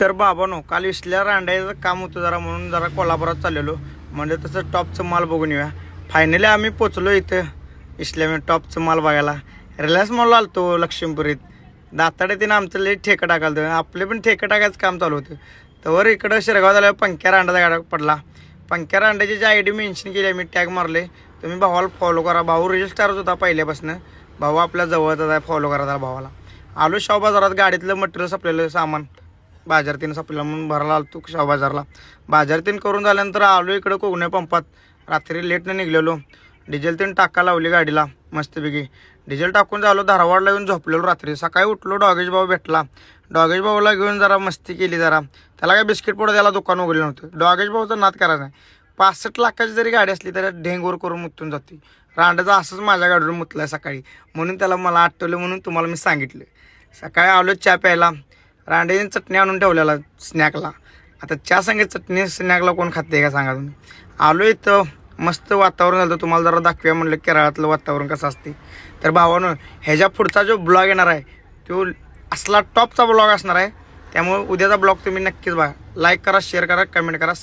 तर बाबानो काल विसल्या रांडायचं काम होतं जरा म्हणून जरा कोल्हापुरात चाललेलो. म्हणजे तसं टॉपचं माल बघून येऊया. फायनली आम्ही पोचलो इथं इस्लामी म्हणजे टॉपचं माल बघायला. रिलायन्स मॉलला आलतो लक्ष्मीपुरीत. दाताडे तिनं आमचं लई ठेकं टाकालं होतं आपले पण ठेकं टाकायचं काम चालू होतं. तर इकडं शिरगाव झाल्यावर पंक्या रांडाचा गाडा पडला. पंक्या रांडाची जी आय डी मेन्शन केली आम्ही टॅग मारले. तुम्ही भावाला फॉलो करा. भाऊ रजिस्टारच होता पहिल्यापासून. भाऊ आपल्या जवळचा आहे फॉलो करा त्या भावाला. आलो शाहू बाजारात गाडीतलं मटेरियल सपलेलं सामान. बाजार तीन सपलेलं म्हणून भरायला आलो शाहू बाजारला. बाजार तीन करून झाल्यानंतर आलो इकडं कोगणे पंपात. रात्री लेटनं निघलेलो. डिझेल तीन टाका लावली गाडीला. मस्तपैकी. डिझेल टाकून झालो धारवाडला येऊन झोपलेलो रात्री. सकाळी उठलो डॉगेश भाऊ भेटला. डॉगेश भाऊला घेऊन जरा मस्ती केली जरा. त्याला काय बिस्किट पुढं त्याला दुकान उघडलं नव्हतं. डॉगेश भाऊचं नाद करायचा नाही. पासष्ट लाखाची जरी गाडी असली तरी ढेंगूर करून मुतून जाते रांडाचा असंच माझ्या गाडीवर मुतला सकाळी. म्हणून त्याला मला आठवलं म्हणून तुम्हाला मी सांगितलं. सकाळी आलो चहा प्यायला. रांड्याने चटणी आणून ठेवलेला स्नॅकला आता चहा संगे चटणी स्नॅकला कोण खाते का सांगा तुम्ही? आलो इथं मस्त वातावरण झालं. तुम्हाला जरा दाखव्या म्हणलं केरळातलं वातावरण कसं असते तर भावानं ह्याच्या पुढचा जो ब्लॉग येणार आहे तो असला टॉपचा ब्लॉग असणार आहे. त्यामुळे उद्याचा ब्लॉग तुम्ही नक्कीच बघा. लाईक करा शेअर करा कमेंट करा.